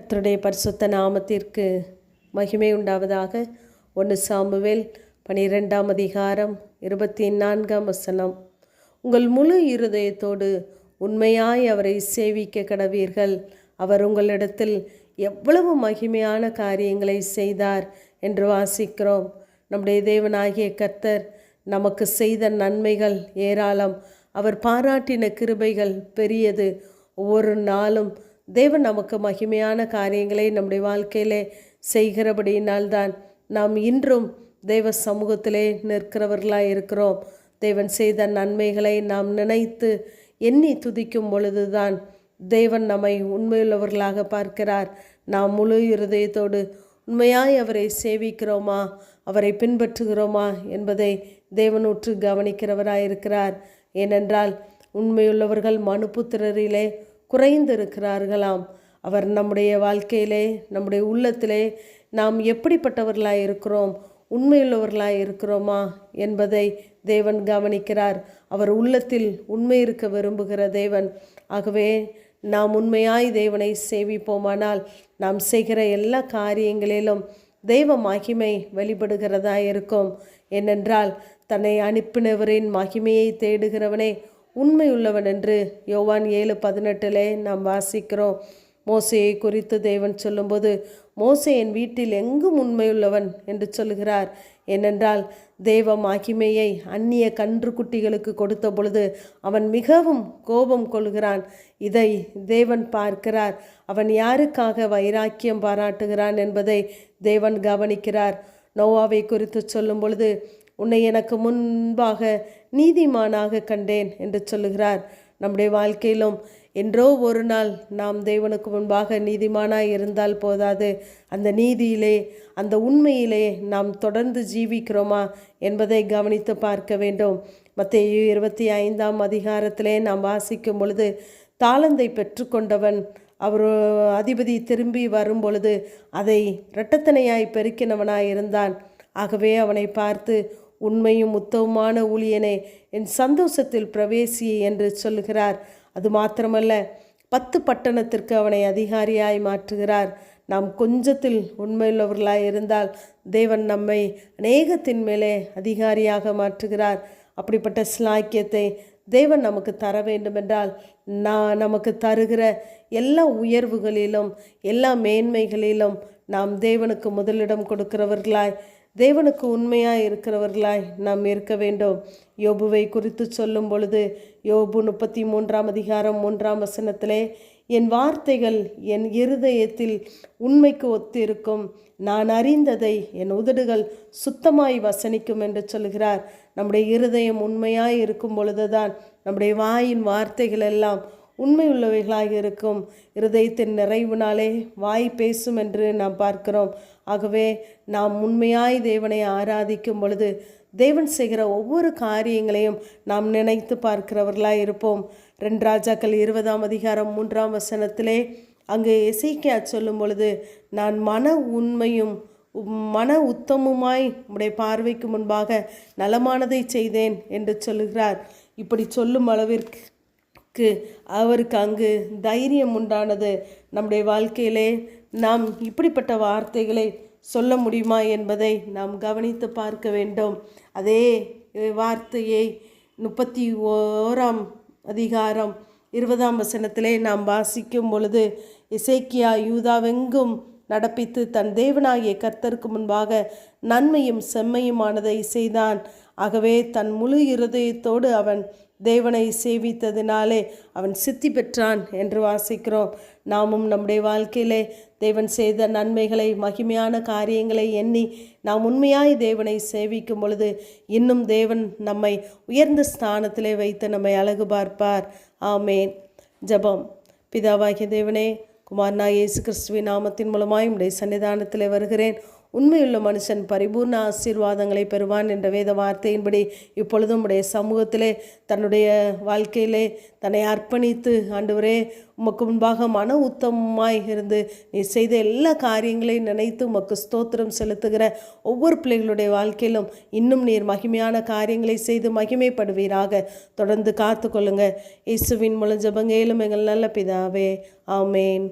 கர்த்தருடைய பரிசுத்த நாமத்திற்கு மகிமை உண்டாவதாக. ஒன்று சாமுவேல் பனிரெண்டாம் அதிகாரம் இருபத்தி நான்காம் வசனம். உங்கள் முழு இருதயத்தோடு உண்மையாய் அவரை சேவிக்க கடவீர்கள். அவர் உங்களிடத்தில் எவ்வளவு மகிமையான காரியங்களை செய்தார் என்று வாசிக்கிறோம். நம்முடைய தேவனாகிய கர்த்தர் நமக்கு செய்த நன்மைகள் ஏராளம். அவர் பாராட்டின கிருபைகள் பெரியது. ஒவ்வொரு நாளும் தேவன் நமக்கு மகிமையான காரியங்களை நம்முடைய வாழ்க்கையிலே செய்கிறபடியினால்தான் நாம் இன்றும் தெய்வ சமூகத்திலே நிற்கிறவர்களாக இருக்கிறோம். தேவன் செய்த நன்மைகளை நாம் நினைத்து எண்ணி துதிக்கும் பொழுதுதான் தேவன் நம்மை உண்மையுள்ளவர்களாக பார்க்கிறார். நாம் முழு இருதயத்தோடு உண்மையாய் அவரை சேவிக்கிறோமா? அவரை பின்பற்றுகிறோமா என்பதை தேவனுற்று கவனிக்கிறவராயிருக்கிறார். ஏனென்றால் உண்மையுள்ளவர்கள் மனுப்புத்திரரிலே குறைந்திருக்கிறார்களாம். அவர் நம்முடைய வாழ்க்கையிலே நம்முடைய உள்ளத்திலே நாம் எப்படிப்பட்டவர்களாக இருக்கிறோம் உண்மையுள்ளவர்களாக இருக்கிறோமா என்பதை தேவன் கவனிக்கிறார். அவர் உள்ளத்தில் உண்மை இருக்க விரும்புகிற தேவன். ஆகவே நாம் உண்மையாய் தேவனை சேவிப்போமானால் நாம் செய்கிற எல்லா காரியங்களிலும் தெய்வ மகிமை வெளிப்படுகிறதா இருக்கும் ஏனென்றால் தன்னை அனுப்பினவரின் மகிமையை தேடுகிறவனே உண்மையுள்ளவன் என்று யோவான் ஏழு பதினெட்டிலே நாம் வாசிக்கிறோம். மோசையை குறித்து தேவன் சொல்லும்போது மோசே என் வீட்டில் எங்கும் உண்மையுள்ளவன் என்று சொல்கிறார் ஏனென்றால் தேவ மகிமையை அந்நிய கன்று குட்டிகளுக்கு கொடுத்த பொழுது அவன் மிகவும் கோபம் கொள்கிறான். இதை தேவன் பார்க்கிறார். அவன் யாருக்காக வைராக்கியம் பாராட்டுகிறான் என்பதை தேவன் கவனிக்கிறார். நோவாவை குறித்து சொல்லும் பொழுது உன்னை எனக்கு முன்பாக நீதிமானாக கண்டேன் என்று சொல்லுகிறார். நம்முடைய வாழ்க்கையிலும் என்றோ ஒரு நாள் நாம் தேவனுக்கு முன்பாக நீதிமானாய் இருந்தால் போதாது. அந்த நீதியிலே அந்த உண்மையிலே நாம் தொடர்ந்து ஜீவிக்கிறோமா என்பதை கவனித்து பார்க்க வேண்டும். மத்திய இருபத்தி ஐந்தாம் அதிகாரத்திலே நாம் வாசிக்கும் பொழுது தாளந்தை பெற்றுக்கொண்டவன் அவர் அதிபதி திரும்பி வரும் பொழுது அதை இரட்டத்தனையாய் பெருக்கினவனாய் இருந்தான். ஆகவே அவனை பார்த்து உண்மையும் உத்தவுமான ஊழியனே என் சந்தோஷத்தில் பிரவேசி என்று சொல்லுகிறார். அது மாத்திரமல்ல பத்து பட்டணத்திற்கு அவனை அதிகாரியாய் மாற்றுகிறார். நாம் கொஞ்சத்தில் உண்மையுள்ளவர்களாய் இருந்தால் தேவன் நம்மை அநேகத்தின் மேலே அதிகாரியாக மாற்றுகிறார். அப்படிப்பட்ட ஸ்லாக்கியத்தை தேவன் நமக்கு தர வேண்டுமென்றால் நான் நமக்கு தருகிற எல்லா உயர்வுகளிலும் எல்லா மேன்மைகளிலும் நாம் தேவனுக்கு முதலிடம் கொடுக்கிறவர்களாய் தேவனுக்கு உண்மையாக இருக்கிறவர்களாய் நாம் இருக்க வேண்டும். யோபுவை குறித்து சொல்லும் பொழுது யோபு முப்பத்தி மூன்றாம் அதிகாரம் மூன்றாம் வசனத்திலே என் வார்த்தைகள் என் இருதயத்தில் உண்மைக்கு ஒத்திருக்கும். நான் அறிந்ததை என் உதடுகள் சுத்தமாய் வசனிக்கும் என்று சொல்கிறார். நம்முடைய இருதயம் உண்மையாய் இருக்கும் பொழுதுதான் நம்முடைய வாயின் வார்த்தைகள் எல்லாம் உண்மையுள்ளவைகளாக இருக்கும் இருதயத்தின் நிறைவுனாலே வாய் பேசும் என்று நாம் பார்க்கிறோம். ஆகவே நாம் உண்மையாய் தேவனை ஆராதிக்கும் பொழுது தேவன் செய்கிற ஒவ்வொரு காரியங்களையும் நாம் நினைத்து பார்க்கிறவர்களாக இருப்போம். ரெண்டு ராஜாக்கள் இருபதாம் அதிகாரம் மூன்றாம் வசனத்திலே அங்கு இசைக்கியா சொல்லும் பொழுது நான் மன உண்மையும் மன உத்தமுமாய் உடைய பார்வைக்கு முன்பாக நலமானதை செய்தேன் என்று சொல்லுகிறார். இப்படி சொல்லும் அளவிற்கு க்கு அவருக்கு அங்கு தைரியம் உண்டானது. நம்முடைய வாழ்க்கையிலே நாம் இப்படிப்பட்ட வார்த்தைகளை சொல்ல முடியுமா என்பதை நாம் கவனித்து பார்க்க வேண்டும். அதே வார்த்தையை முப்பத்தி ஓராம் அதிகாரம் இருபதாம் வசனத்திலே நாம் வாசிக்கும் பொழுது இசைக்கியா யூதாவெங்கும் நடப்பித்து தன் தேவனாகிய கர்த்தருக்கு முன்பாக நன்மையும் செம்மையுமானதை செய்தான். ஆகவே தன் முழு இருதயத்தோடு அவன் தேவனை சேவித்ததினாலே அவன் சித்தி பெற்றான் என்று வாசிக்கிறோம். நாமும் நம்முடைய வாழ்க்கையிலே தேவன் செய்த நன்மைகளை மகிமையான காரியங்களை எண்ணி நாம் உண்மையாய் தேவனை சேவிக்கும் பொழுது இன்னும் தேவன் நம்மை உயர்ந்த ஸ்தானத்திலே வைத்து நம்மை அழகு பார்ப்பார். ஆமேன். ஜபம். பிதாவாகிய தேவனே குமார்னா இயேசு கிறிஸ்துவின் நாமத்தின் மூலமாய் உடைய சன்னிதானத்தில் வருகிறேன். உண்மையுள்ள மனுஷன் பரிபூர்ண ஆசீர்வாதங்களை பெறுவான் என்ற வேத வார்த்தையின்படி இப்பொழுதும் உடைய சமூகத்திலே தன்னுடைய வாழ்க்கையிலே தன்னை அர்ப்பணித்து ஆண்டவரே உமக்கு முன்பாக மன உத்தமமாய் இருந்து நீ செய்த எல்லா காரியங்களையும் நினைத்து உமக்கு ஸ்தோத்திரம் செலுத்துகிற ஒவ்வொரு பிள்ளைகளுடைய வாழ்க்கையிலும் இன்னும் நீர் மகிமையான காரியங்களை செய்து மகிமைப்படுவீராக. தொடர்ந்து காத்து கொள்ளுங்க இயேசுவின் மூலம் ஜபங்கேலும் எங்கள் நல்ல பிதாவே. ஆமேன்.